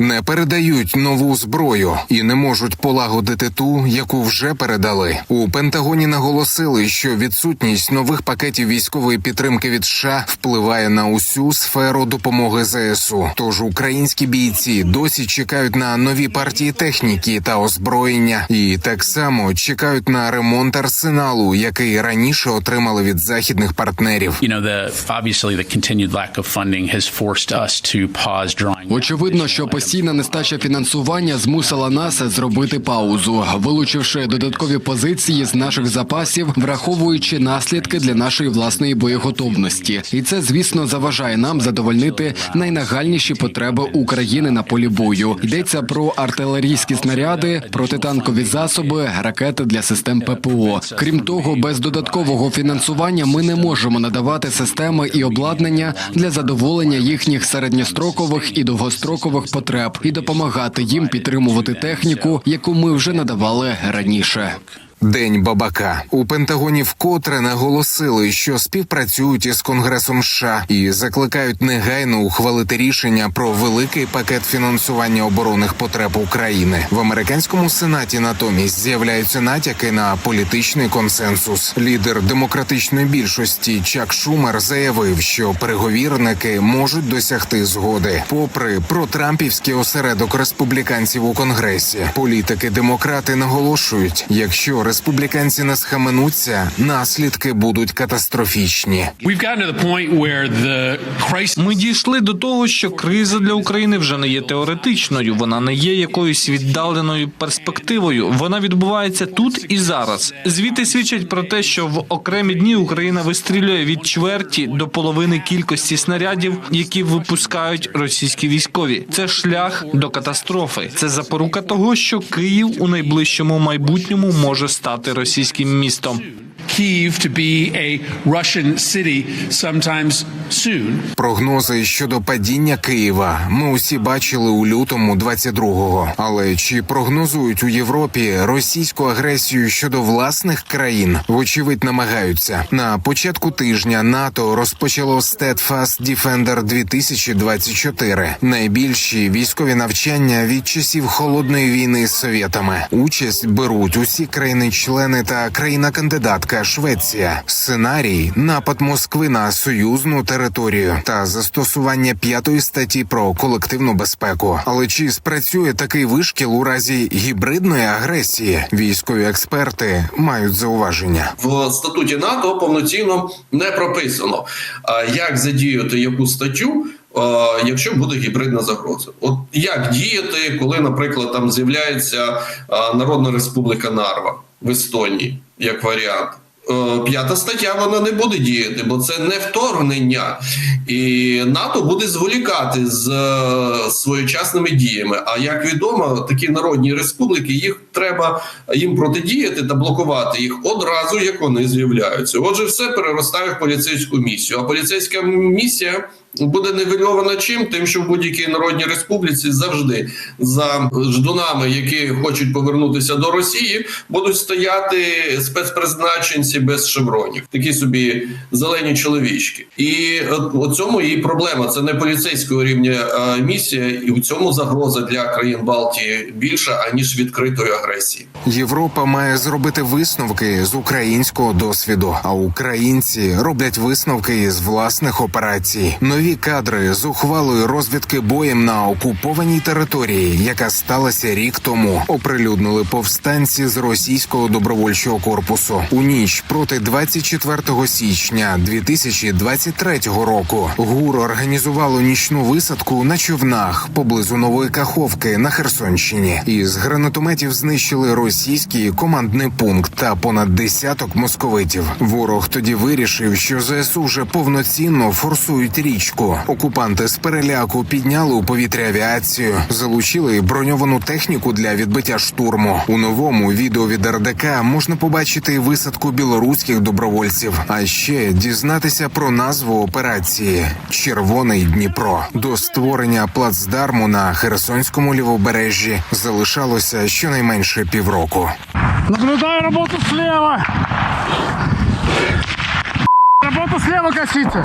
не передають нову зброю і не можуть полагодити ту, яку вже передали. У Пентагоні наголосили, що відсутність нових пакетів військової підтримки від США впливає на усю сферу допомоги ЗСУ. Тож українські бійці досі чекають на нові партії техніки та озброєння, і так само чекають на ремонт арсеналу, який раніше отримали від західних партнерів. You know, the obviously the continued lack of funding has forced us to pause drawing. Очевидно, що постійна нестача фінансування змусила нас зробити паузу, вилучивши додаткові позиції з наших запасів, враховуючи наслідки для нашої власної боєготовності. І це, звісно, заважає нам задовольнити найнагальніші потреби України на полі бою. Йдеться про артилерійські снаряди, протитанкові засоби, ракети для систем ППО. Крім того, без додаткового фінансування ми не можемо надавати системи і обладнання для задоволення їхніх середньострокових і довгострокових потреб і допомагати їм підтримувати техніку, яку ми вже надавали раніше. День бабака у Пентагоні вкотре наголосили, що співпрацюють із Конгресом США і закликають негайно ухвалити рішення про великий пакет фінансування оборонних потреб України. В американському сенаті натомість з'являються натяки на політичний консенсус. Лідер демократичної більшості Чак Шумер заявив, що переговірники можуть досягти згоди, попри протрампівський осередок республіканців у конгресі. Політики демократи наголошують, якщо республіканці не схаменуться, наслідки будуть катастрофічні. Ми дійшли до того, що криза для України вже не є теоретичною, вона не є якоюсь віддаленою перспективою. Вона відбувається тут і зараз. Звіти свідчать про те, що в окремі дні Україна вистрілює від чверті до половини кількості снарядів, які випускають російські військові. Це шлях до катастрофи. Це запорука того, що Київ у найближчому майбутньому може стати російським містом. Kyiv to be a Russian city sometimes soon. Прогнози щодо падіння Києва ми усі бачили у лютому 22-го. Але чи прогнозують у Європі російську агресію щодо власних країн? Вочевидь, намагаються на початку тижня. НАТО розпочало Steadfast Defender 2024 – найбільші військові навчання від часів холодної війни з совєтами. Участь беруть усі країни-члени та країна-кандидатка Швеція. Сценарій напад Москви на союзну територію та застосування п'ятої статті про колективну безпеку. Але чи спрацює такий вишкіл у разі гібридної агресії? Військові експерти мають зауваження. в статуті НАТО повноцінно не прописано, а, як задіяти яку статтю. Якщо буде гібридна загроза, от як діяти, коли, наприклад, там з'являється Народна Республіка Нарва в Естонії, як варіант, п'ята стаття вона не буде діяти, бо це не вторгнення, і НАТО буде зволікати з е, своєчасними діями. А як відомо, такі народні республіки їх треба їм протидіяти та блокувати їх одразу, як вони з'являються. Отже, все переростає в поліцейську місію. А поліцейська місія. Буде нивельована чим, тим, що в будь-якій народній республіці завжди за ждунами, які хочуть повернутися до Росії, будуть стояти спецпризначенці без шевронів, такі собі зелені чоловічки. І у цьому і проблема. Це не поліцейського рівня місія, і в цьому загроза для країн Балтії більша аніж відкритої агресії. Європа має зробити висновки з українського досвіду, а українці роблять висновки із власних операцій. Нові кадри з ухвалою розвідки боєм на окупованій території, яка сталася рік тому, оприлюднили повстанці з російського добровольчого корпусу у ніч проти 24 січня 2023 року. ГУР організувало нічну висадку на човнах поблизу нової Каховки на Херсонщині. Із гранатометів знищили російський командний пункт та понад десяток московитів. Ворог тоді вирішив, що ЗСУ вже повноцінно форсують річку. Окупанти з переляку підняли у повітря авіацію, залучили броньовану техніку для відбиття штурму. У новому відео від РДК можна побачити висадку білоруських добровольців, а ще дізнатися про назву операції Червоний Дніпро. До створення плацдарму на Херсонському лівобережжі залишалося щонайменше півроку. Наблюдаю работу слева. Работу слева косите.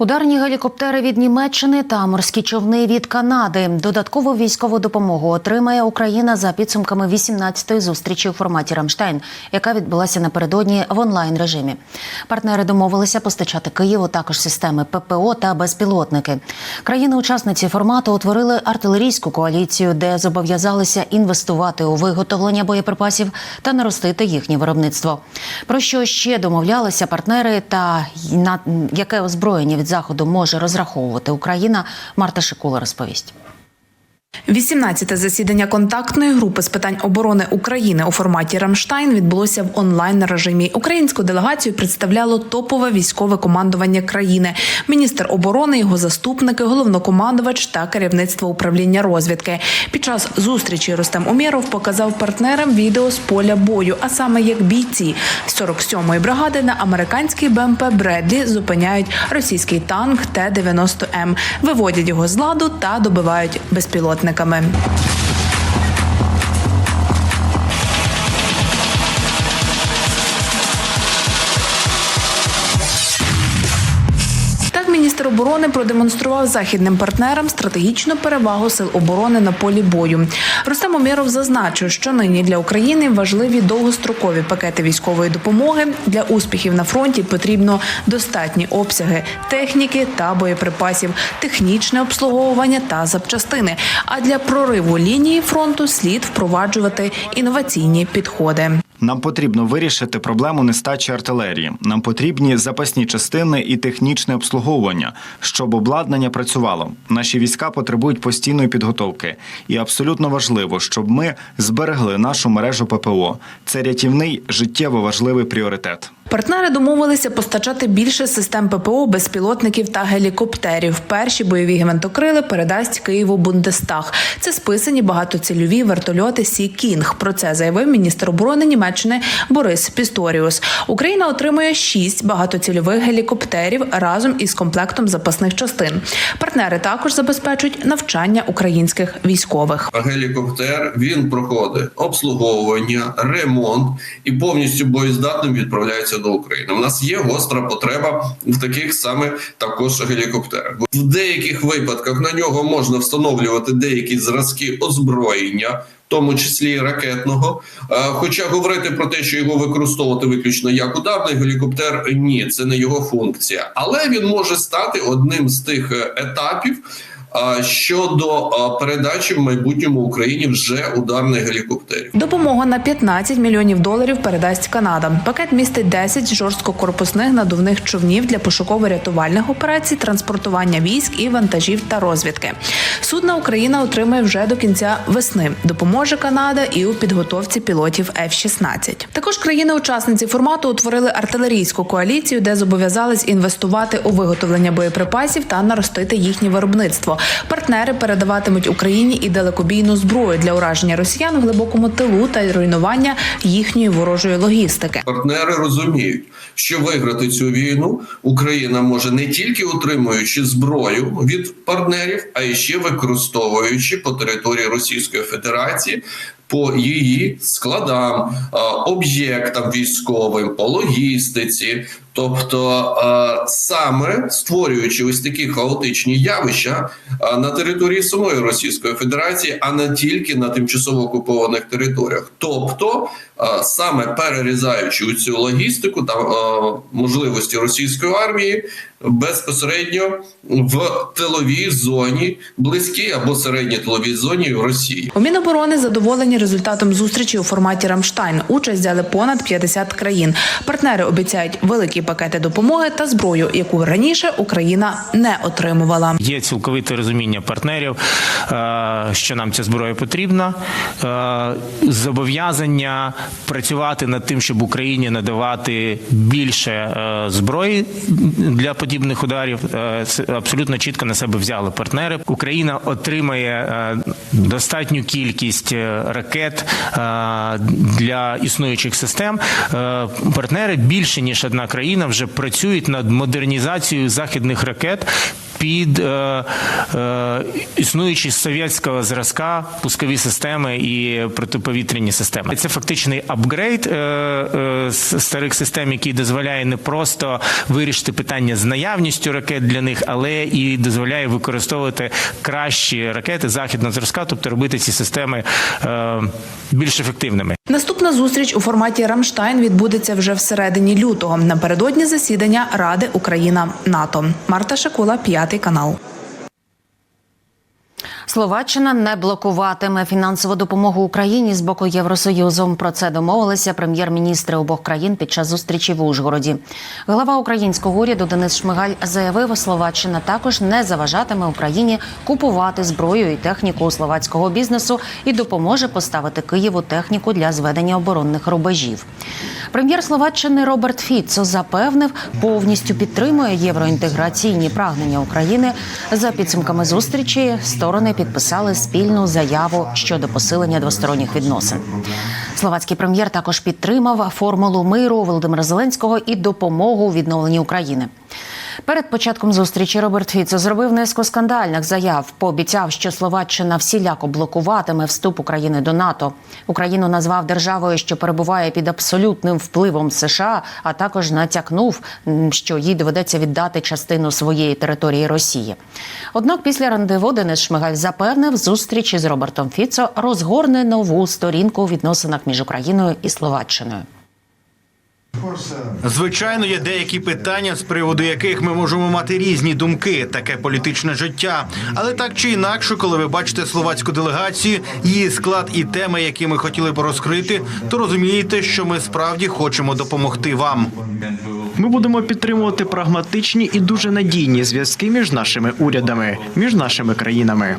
Ударні гелікоптери від Німеччини та морські човни від Канади. Додаткову військову допомогу отримає Україна за підсумками 18-ї зустрічі у форматі Рамштайн, яка відбулася напередодні в онлайн режимі. Партнери домовилися постачати Києву також системи ППО та безпілотники. Країни-учасниці формату утворили артилерійську коаліцію, де зобов'язалися інвестувати у виготовлення боєприпасів та наростити їхнє виробництво. Про що ще домовлялися партнери та на яке озброєння від заходу може розраховувати Україна, Марта Шикула розповість. 18-те засідання контактної групи з питань оборони України у форматі Рамштайн відбулося в онлайн режимі. Українську делегацію представляло топове військове командування країни, міністр оборони, його заступники, головнокомандувач та керівництво управління розвідки. Під час зустрічі Рустем Умєров показав партнерам відео з поля бою, а саме як бійці 47-ї бригади на американський БМП Бредлі зупиняють російський танк Т-90М, виводять його з ладу та добивають безпілотниками. Оборони продемонстрував західним партнерам стратегічну перевагу сил оборони на полі бою. Рустем Умєров зазначив, що нині для України важливі довгострокові пакети військової допомоги. Для успіхів на фронті потрібно достатні обсяги техніки та боєприпасів, технічне обслуговування та запчастини. А для прориву лінії фронту слід впроваджувати інноваційні підходи. Нам потрібно вирішити проблему нестачі артилерії. Нам потрібні запасні частини і технічне обслуговування, щоб обладнання працювало. Наші війська потребують постійної підготовки, і абсолютно важливо, щоб ми зберегли нашу мережу ППО. Це рятівний життєво важливий пріоритет. Партнери домовилися постачати більше систем ППО, безпілотників та гелікоптерів. Перші бойові гвинтокрили передасть Києву Бундестаг. Це списані багатоцільові вертольоти Сі Кінг. Про це заявив міністр оборони Німеччини Борис Пісторіус. Україна отримує шість багатоцільових гелікоптерів разом із комплектом запасних частин. Партнери також забезпечують навчання українських військових. Гелікоптер він проходить обслуговування, ремонт і повністю боєздатним відправляється до України. У нас є гостра потреба в таких саме також гелікоптерах. В деяких випадках на нього можна встановлювати деякі зразки озброєння. Тому числі і ракетного, Е, хоча говорити про те, що його використовувати виключно як ударний гелікоптер, ні, це не його функція, але він може стати одним з тих е, етапів, щодо передачі в майбутньому Україні вже ударних гелікоптерів. Допомогу на 15 мільйонів доларів передасть Канада. Пакет містить 10 жорсткокорпусних надувних човнів для пошуково-рятувальних операцій, транспортування військ і вантажів та розвідки. Судна Україна отримає вже до кінця весни. Допоможе Канада і у підготовці пілотів F-16. Також країни-учасниці формату утворили артилерійську коаліцію, де зобов'язались інвестувати у виготовлення боєприпасів та наростити їхнє виробництво. Партнери передаватимуть Україні і далекобійну зброю для ураження росіян в глибокому тилу та руйнування їхньої ворожої логістики. Партнери розуміють, що виграти цю війну Україна може не тільки отримуючи зброю від партнерів, а й ще використовуючи по території Російської Федерації. По її складам, об'єктам військовим, по логістиці, тобто е, саме створюючи ось такі хаотичні явища е, на території самої Російської Федерації, а не тільки на тимчасово окупованих територіях, тобто е, саме перерізаючи цю логістику та можливості російської армії безпосередньо в тиловій зоні, близькій або середній тиловій зоні в Росії. У Міноборони задоволені результатом зустрічі у форматі Рамштайн. Участь взяли понад 50 країн. Партнери обіцяють великі пакети допомоги та зброю, яку раніше Україна не отримувала. Є цілковите розуміння партнерів, е, що нам ця зброя потрібна. е, Зобов'язання працювати над тим, щоб Україні надавати більше е, зброї для подібних ударів. абсолютно чітко на себе взяли партнери. Україна отримає достатню кількість ракет для існуючих систем. Партнери більше ніж одна країна вже працюють над модернізацією західних ракет. Під е, е, існуючі совєтського зразка пускові системи і протиповітряні системи. Це фактичний апгрейд е, е, старих систем, який дозволяє не просто вирішити питання з наявністю ракет для них, але і дозволяє використовувати кращі ракети західного зразка, тобто робити ці системи е, більш ефективними. Наступна зустріч у форматі Рамштайн відбудеться вже всередині лютого напередодні засідання Ради Україна НАТО. Марта Шакула, п'ятий канал. Словаччина не блокуватиме фінансову допомогу Україні з боку Євросоюзу. Про це домовилися прем'єр-міністри обох країн під час зустрічі в Ужгороді. Глава українського уряду Денис Шмигаль заявив, Словаччина також не заважатиме Україні купувати зброю і техніку словацького бізнесу і допоможе поставити Києву техніку для зведення оборонних рубежів. Прем'єр Словаччини Роберт Фіцо запевнив, повністю підтримує євроінтеграційні прагнення України. За підсумками зустрічі сторони підписали спільну заяву щодо посилення двосторонніх відносин. Словацький прем'єр також підтримав формулу миру Володимира Зеленського і допомогу у відновленні України. Перед початком зустрічі Роберт Фіцо зробив низку скандальних заяв. Пообіцяв, що Словаччина всіляко блокуватиме вступ України до НАТО. Україну назвав державою, що перебуває під абсолютним впливом США, а також натякнув, що їй доведеться віддати частину своєї території Росії. Однак після рандеву Денис Шмигаль запевнив, зустріч із Робертом Фіцо розгорне нову сторінку у відносинах між Україною і Словаччиною. Звичайно, є деякі питання, з приводу яких ми можемо мати різні думки, таке політичне життя. Але так чи інакше, коли ви бачите словацьку делегацію, її склад і теми, які ми хотіли б розкрити, то розумієте, що ми справді хочемо допомогти вам. Ми будемо підтримувати прагматичні і дуже надійні зв'язки між нашими урядами, між нашими країнами.